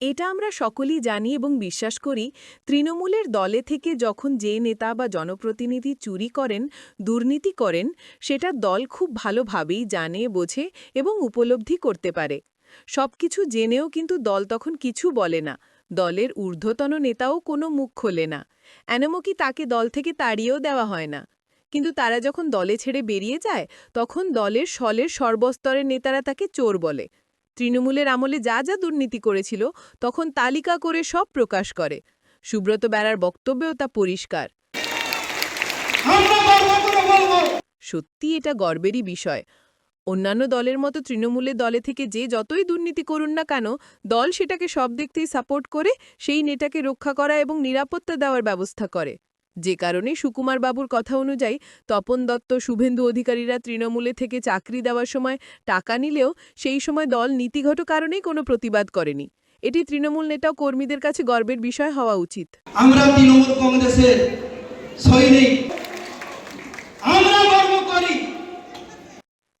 এটা আমরা সকলেই জানি এবং বিশ্বাস করি, তৃণমূলের দলে থেকে যখন যে নেতা বা জনপ্রতিনিধি চুরি করেন, দুর্নীতি করেন, সেটা দল খুব ভালোভাবেই জানে, বোঝে এবং উপলব্ধি করতে পারে। সবকিছু জেনেও কিন্তু দল তখন কিছু বলে না। দলের ঊর্ধ্বতন নেতাও কোনো মুখ খোলে না। এমনকি তাকে দল থেকে তাড়িয়েও দেওয়া হয় না? কিন্তু তারা যখন দলে ছেড়ে বেরিয়ে যায়, তখন দলের সলের সর্বস্তরের নেতারা তাকে চোর বলে। তৃণমূলের আমলে যা যা দুর্নীতি করেছিল, তখন তালিকা করে সব প্রকাশ করে। সুব্রত বেড়ার বক্তব্যেও তা পরিষ্কার। সত্যি এটা গর্বেরই বিষয়। অন্যান্য দলের মতো তৃণমূলের দলে থেকে যে যতই দুর্নীতি করুন না কেন, দল সেটাকে সব দেখতেই সাপোর্ট করে, সেই নেতাকে রক্ষা করা এবং নিরাপত্তা দেওয়ার ব্যবস্থা করে। যে কারণে সুকুমার বাবুর কথা অনুযায়ী তপন দত্ত শুভেন্দু অধিকারীরা তৃণমূলে থেকে চাকরি দেওয়ার সময় টাকা নিলেও সেই সময় দল নীতিগত কারণেই কোনো প্রতিবাদ করেনি। এটি তৃণমূল নেতা কর্মীদের কাছে গর্বের বিষয় হওয়া উচিত। আমরা তৃণমূল কংগ্রেসের সৈনিক। আমরা গর্ব করি।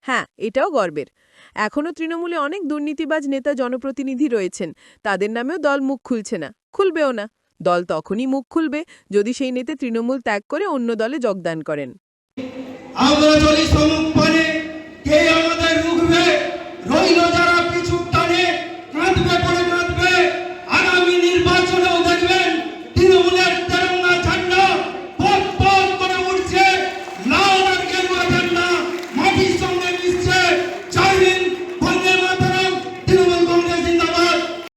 হ্যাঁ এটাও গর্বের। এখনও তৃণমূলে অনেক দুর্নীতিবাজ নেতা জনপ্রতিনিধি রয়েছেন। তাদের নামেও দল মুখ খুলছে না। খুলবেও না। দল তখনই মুখ খুলবে যদি সেই নেতা তৃণমূল ত্যাগ করে অন্য দলে যোগদান করেন।